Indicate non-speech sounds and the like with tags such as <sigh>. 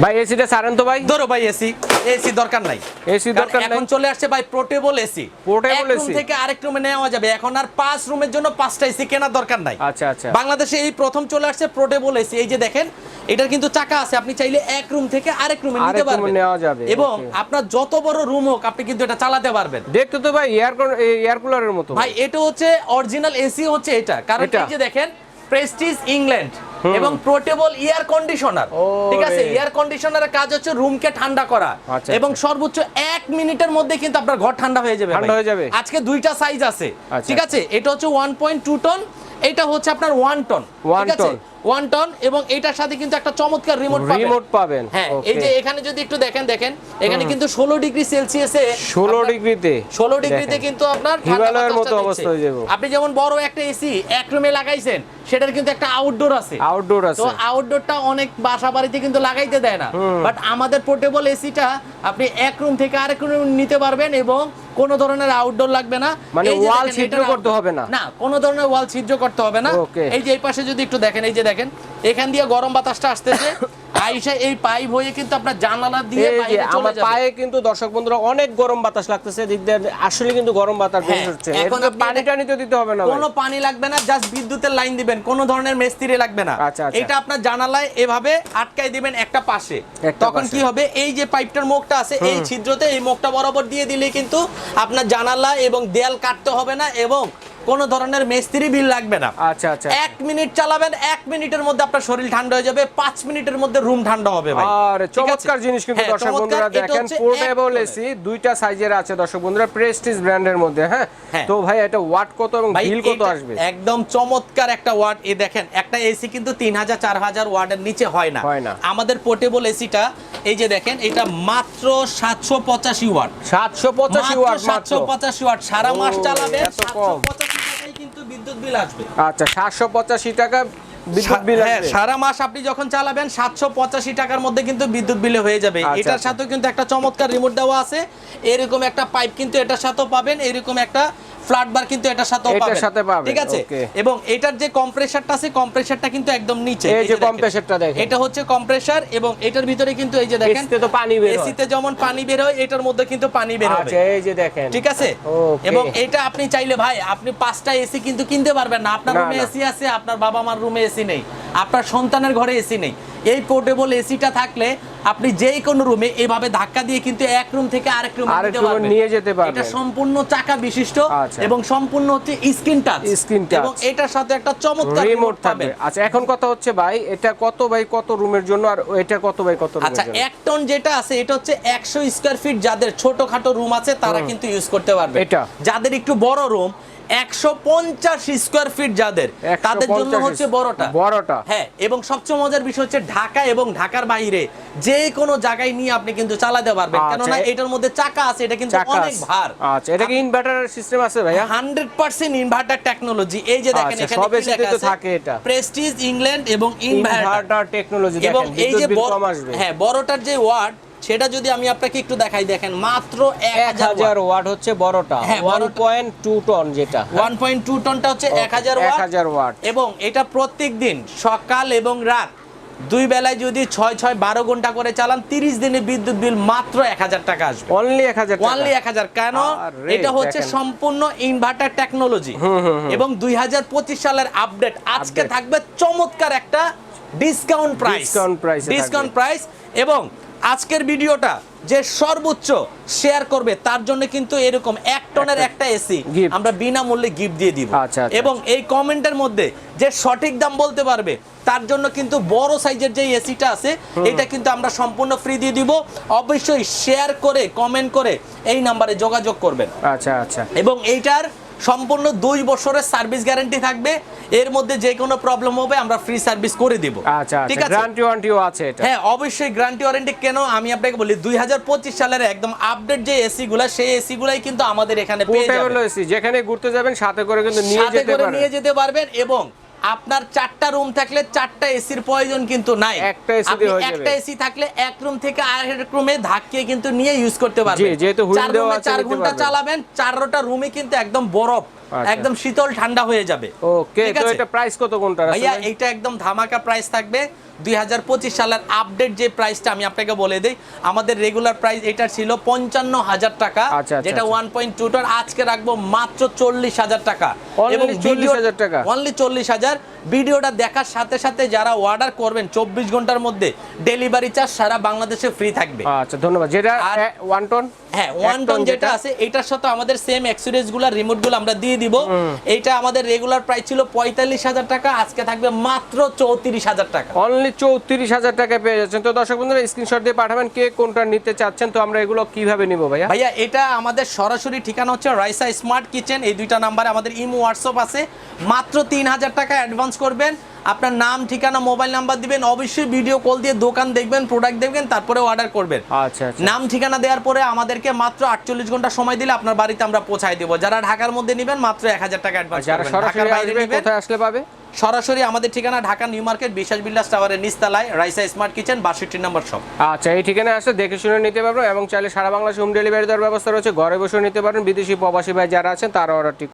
ভাই এসিটা ছাড়েন তো ভাই। ধরো ভাই এসি এসি দরকার নাই। কারণ দরকার নাই? এখন চলে আসছে ভাই পোর্টেবল এসি রুম AC? থেকে আরেক রুমে নেওয়া যাবে। এখন আর পাঁচ রুমের জন্য পাঁচটা এসি কেনার দরকার নাই। আচ্ছা আচ্ছা। বাংলাদেশে এই প্রথম চলে আসছে পোর্টেবল এসি এই যে দেখেন এটার কিন্তু চাকা আছে। আপনি চাইলে এক রুম থেকে আরেক রুমে নিতে পারবেন। নেওয়া যাবে, এবং আপনার যত বড় রুম হোক আপনি কিন্তু এটা চালাতে পারবেন। দেখতে তো ভাই এয়ার এয়ার কুলারের মতো। ভাই এটা হচ্ছে অরিজিনাল এসি হচ্ছে এটা। কারণ? এই যে দেখেন প্রেস্টিজ ইংল্যান্ড এবং পোর্টেবল এয়ার কন্ডিশনার। ঠিক আছে। এয়ার কন্ডিশনারের কাজ হচ্ছে রুমকে ঠান্ডা করা। আচ্ছা, এবং সর্বোচ্চ এক মিনিটের মধ্যে কিন্তু আপনার ঘর ঠান্ডা হয়ে যাবে ঠান্ডা হয়ে যাবে? আজকে দুইটা সাইজ আছে। আচ্ছা। ঠিক আছে? এটা হচ্ছে ওয়ান পয়েন্ট টু টন এটা হচ্ছে আপনার ওয়ান টন One ঠিক আছে? ton। ওয়ান টন এবং এটার সাথে কিন্তু একটা চমৎকার রিমোট পাবেন। রিমোট পাবেন হ্যাঁ এই যে এখানে যদি একটু দেখেন দেখেন এখানে কিন্তু ষোলো ডিগ্রি সেলসিয়াসে ষোলো ডিগ্রিতে। ষোলো ডিগ্রিতে কিন্তু আপনার ঠান্ডা হিমালয়ের মতো অবস্থা হয়ে যাবে। আপনি যেমন বড় একটা এসি এক রুমে লাগাইছেন সেটার কিন্তু একটা আউটডোর আছে। আউটডোর আছে। তো আউটডোরটা অনেক বাসা বাড়িতে কিন্তু লাগাইতে দেয় না। বাট আমাদের পোর্টেবল এসিটা আপনি এক রুম থেকে আরেক রুম নিতে পারবেন এবং কোনো ধরনের আউটডোর লাগবে না। মানে দেখেন, ছিদ্র করতে হবে না? না কোনো ধরনের ওয়াল ছিদ্র করতে হবে না। এই যে এই পাশে যদি একটু দেখেন এই যে দেখেন এখান দিয়ে গরম বাতাসটা আসতেছে। <laughs> আইসা এই পাইপ হয়ে কিন্তু আপনার জানালা দিয়ে বাইরে চলে যাবে। পায়ে কিন্তু দর্শক বন্ধুরা অনেক গরম বাতাস লাগতেছে দিক দিয়ে আসলে কিন্তু গরম বাতাস বের হ্যাঁ, হচ্ছে। এখন এখন পানি টানি তো দিতে হবে না কোনো পানি লাগবে না জাস্ট বিদ্যুতের লাইন দিবেন কোনো ধরনের মিস্ত্রি লাগবে না। আচ্ছা, আচ্ছা। এটা আপনার জানালায় এভাবে আটকাই দিবেন একটা পাশে। তখন কি হবে? এই যে পাইপটার মুখটা আছে এই ছিদ্রতে এই মুখটা বরাবর দিয়ে দিলে কিন্তু আপনার জানালা এবং দেয়াল কাটতে হবে না এবং কোনো ধরনের মিস্ত্রি বিল লাগবে না। আচ্ছা আচ্ছা এক মিনিট চালাবেন এক মিনিটের মধ্যে আপনার শরীর ঠান্ডা হয়ে যাবে পাঁচ মিনিটের মধ্যে রুম ঠান্ডা হবে ভাই। আর চমৎকার জিনিস কিন্তু হ্যাঁ, দর্শক বন্ধুরা দেখেন পোর্টেবল এসি দুইটা সাইজের আছে দর্শক বন্ধুরা প্রেস্টিজ ব্র্যান্ডের মধ্যে হ্যাঁ? হ্যাঁ। তো ভাই এটা ওয়াট কত এবং বিল কত আসবে? একদম চমৎকার একটা ওয়াট এ দেখেন একটা এসি কিন্তু তিন হাজার চার হাজার ওয়াটের নিচে হয় না। হয় না। আমাদের পোর্টেবল এসিটা এই যে দেখেন এটা মাত্র সাতশো পঁচাশি ওয়াট সাতশো পঁচাশি ওয়াট সাতশো পঁচাশি ওয়াট সারা মাস এত সাতশো। পঁচাশি বিল আসবে। আচ্ছা সাতশো পঁচাশি টাকা বিদ্যুৎ বিল হ্যাঁ, সারা মাস আপনি যখন চালাবেন সাতশো পঁচাশি টাকার মধ্যে কিন্তু বিদ্যুৎ বিলে হয়ে যাবে। আচ্ছা, এটার আচ্ছা। সাথেও কিন্তু একটা চমৎকার রিমোট দেওয়া আছে। এরকম একটা পাইপ কিন্তু এটার সাথে পাবেন। এরকম একটা ফ্ল্যাট বার কিন্তু এটার সাথেও এটার সাথে পাবেন, ঠিক আছে? এবং এটার যে কম্প্রেসারটা আছে কম্প্রেসারটা কিন্তু একদম নিচে। এই যে compressor-টা দেখেন। এটা হচ্ছে কম্প্রেসার এবং এটার ভিতরে কিন্তু এই যে দেখেন এসিতে তো পানি বের হয়। এসিতে যেমন পানি বের হয় এটার মধ্যে কিন্তু পানি বের হবে। আচ্ছা এই যে দেখেন। ঠিক আছে? এবং এটা আপনি চাইলে ভাই আপনি পাঁচটা এসি কিন্তু কিনতে পারবেন না। আপনার রুমে এসি আছে আপনার বাবা মার রুমে এসি নেই। আপনার সন্তানের ঘরে এসি নেই। এই পোর্টেবল এসিটা থাকলে আপনি যেই কোনো রুমে এভাবে ধাক্কা দিয়ে কিন্তু এক রুম থেকে আরেক রুমে নিয়ে যেতে পারবেন। এটা সম্পূর্ণ চাকা বিশিষ্ট আচ্ছা। এবং সম্পূর্ণ হচ্ছে স্ক্রিন টাচ স্ক্রিন touch। এবং এটার সাথে একটা চমৎকার রিমোট থাকবে। আচ্ছা এখন কথা হচ্ছে ভাই এটা কত বাই কত রুমের জন্য আর এটা কত বাই কত রুমের আচ্ছা এক টন যেটা আছে এটা হচ্ছে একশো স্কোয়ার ফিট যাদের ছোটখাটো রুম আছে তারা কিন্তু ইউজ করতে পারবে। এটা? যাদের একটু বড় রুম একশো পঞ্চাশ স্কোয়ার ফিট যাদের তাদের জন্য হচ্ছে বড়টা। বড়টা। হ্যাঁ এবং সবচেয়ে মজার বিষয় হচ্ছে ঢাকা এবং ঢাকার বাইরে যে কোনো জায়গায় নিয়ে আপনি কিন্তু চালাতে পারবেন। আচ্ছা, কেননা এটার মধ্যে চাকা আছে এটা কিন্তু অনেক ভার। আচ্ছা এটা কি ইনভার্টার সিস্টেম আছে ভাইয়া? হান্ড্রেড পার্সেন্ট ইনভার্টার টেকনোলজি এই যে দেখেন আচ্ছা, এখানে সব AC তে থাকে এটা। প্রেস্টিজ ইংল্যান্ড এবং ইনভার্টার টেকনোলজি এবং দেখেন এই যে হ্যাঁ বড়টার যে ওয়াট সেটা যদি আমি আপনাকে একটু দেখাই দেখেন মাত্র এক হাজার ওয়াট। হচ্ছে বড়টা। ওয়ান পয়েন্ট টু টন যেটা। ওয়ান পয়েন্ট টু টনটা হচ্ছে এক হাজার 1000 ওয়াট। এবং এটা প্রত্যেক দিন সকাল এবং রাত দুই বেলায় যদি ছয় ছয় বারো ঘণ্টা করে চালান তিরিশ দিনে বিদ্যুৎ বিল মাত্র এক হাজার টাকা আসবে। অনলি এক হাজার ওয়ানলি এক হাজার। কেন? এটা হচ্ছে সম্পূর্ণ ইনভার্টার টেকনোলজি এবং দুই হাজার পঁচিশ সালের আপডেট আজকে থাকবে চমৎকার একটা discount price Discount price discount price এবং আজকের ভিডিওটা যে সর্বোচ্চ শেয়ার করবে তার জন্য কিন্তু এরকম এক টনের একটা এসি আমরা বিনামূল্যে গিফট দিয়ে দিব। আচ্ছা, আচ্ছা, এবং এই কমেন্টের মধ্যে যে সঠিক দাম বলতে পারবে তার জন্য কিন্তু বড় সাইজের যে এসিটা আছে এটা কিন্তু আমরা সম্পূর্ণ ফ্রি দিয়ে দিব। অবশ্যই শেয়ার করে কমেন্ট করে এই নাম্বারে যোগাযোগ করবেন। আচ্ছা আচ্ছা। এবং এইটার সম্পূর্ণ দুই বছরের সার্ভিস গ্যারান্টি থাকবে। এর মধ্যে যে কোনো প্রবলেম হবে আমরা ফ্রি সার্ভিস করে দিব। আচ্ছা ঠিক আচ্ছা আছে গ্যারান্টি ওয়ারেন্টিও আছে এটা। হ্যাঁ অবশ্যই গ্যারান্টি ওয়ারেন্টি কেন? আমি আপনাকে বলি দুই হাজার পঁচিশ সালের একদম আপডেট যে এসি গুলা সেই এসি গুলাই কিন্তু আমাদের এখানে পেয়ে যাবেন। এসি যেখানে ঘুরতে যাবেন সাথে করে কিন্তু নিয়ে সাথে যেতে করে নিয়ে যেতে পারবেন এবং আপনার চারটা রুম থাকলে চারটা এসির প্রয়োজন কিন্তু নাই। একটা এসি দিয়ে হয়ে যাবে। একটা এসি থাকলে এক রুম থেকে আরেক রুমে ধাক্কিয়ে কিন্তু নিয়ে ইউজ করতে পারবেন। জি, যেহেতু হুইল দেওয়া আছে, চার ঘণ্টা চালাবেন চারটা রুমে কিন্তু একদম বরফ আচ্ছা। একদম শীতল ঠান্ডা হয়ে যাবে। ওকে তো এটা প্রাইস কত কোনটা ভাইয়া এটা একদম ধামাকা প্রাইস থাকবে। দুই হাজার পঁচিশ সালের আপডেট যে প্রাইসটা আমি আপনাকে বলে দিই আমাদের রেগুলার প্রাইস এটা ছিল পঞ্চান্ন হাজার টাকা আচ্ছা, আচ্ছা, যেটা। ওয়ান পয়েন্ট টু টন আজকে রাখব মাত্র চল্লিশ হাজার টাকা। Only 40,000 টাকা? অনলি চল্লিশ হাজার। ভিডিওটা দেখার সাথে সাথে যারা অর্ডার করবেন চব্বিশ ঘণ্টার মধ্যে ডেলিভারি চার্জ সারা বাংলাদেশে ফ্রি থাকবে। আচ্ছা ধন্যবাদ। যেটা ওয়ান টন হ্যাঁ ওয়ান টন টন যেটা? আছে এটার সাথে আমাদের সেম এক্সপিরিয়েন্সগুলো রিমোটগুলো আমরা দিয়ে দিব। আমাদের রেগুলার প্রাইস ছিল পঁয়তাল্লিশ হাজার টাকা আজকে থাকবে মাত্র চৌত্রিশ হাজার টাকা। অনলি চৌত্রিশ হাজার টাকা পেয়ে যাচ্ছেন। তো দর্শক বন্ধুরা স্ক্রিনশট দিয়ে পাঠাবেন কে কোনটা নিতে চাচ্ছেন। তো আমরা এগুলো কীভাবে নিব ভাইয়া? ভাইয়া, এটা আমাদের সরাসরি ঠিকানা হচ্ছে রাইসা স্মার্ট কিচেন। এই দুইটা নাম্বারে আমাদের ইমো, হোয়াটসঅ্যাপ আছে। মাত্র তিন হাজার টাকা অ্যাডভান্স করবেন। আপনার নাম ঠিকানা মোবাইল নাম্বার দিবেন অবশ্যই ভিডিও কল দিয়ে দোকান দেখবেন প্রোডাক্ট দেখবেন তারপরে অর্ডার করবেন। আচ্ছা আচ্ছা। নাম ঠিকানা দেওয়ার পরে আমাদেরকে মাত্র আটচল্লিশ ঘণ্টা সময় দিলে আপনার বাড়িতে আমরা পৌঁছায় দেবো। যারা ঢাকার মধ্যে নেবেন মাত্র এক হাজার টাকা অ্যাডভান্স যারা সরাসরি আসবে কোথায় আসলে পাবে? সরাসরি আমাদের ঠিকানা Dhaka new market Bishal builders টাওয়ারের নিস্তালায় রাইসা স্মার্ট কিচেন বাষট্টি নম্বর শপ আচ্ছা এই ঠিকানায় আসলে দেখে শুনে নিতে পারবেন এবং চাইলে সারা বাংলাদেশে হোম ডেলিভারি দেওয়ার ব্যবস্থা রয়েছে। ঘরে বসে নিতে পারেন। বিদেশি প্রবাসী ভাই যারা আছেন তারা অর্ডারটি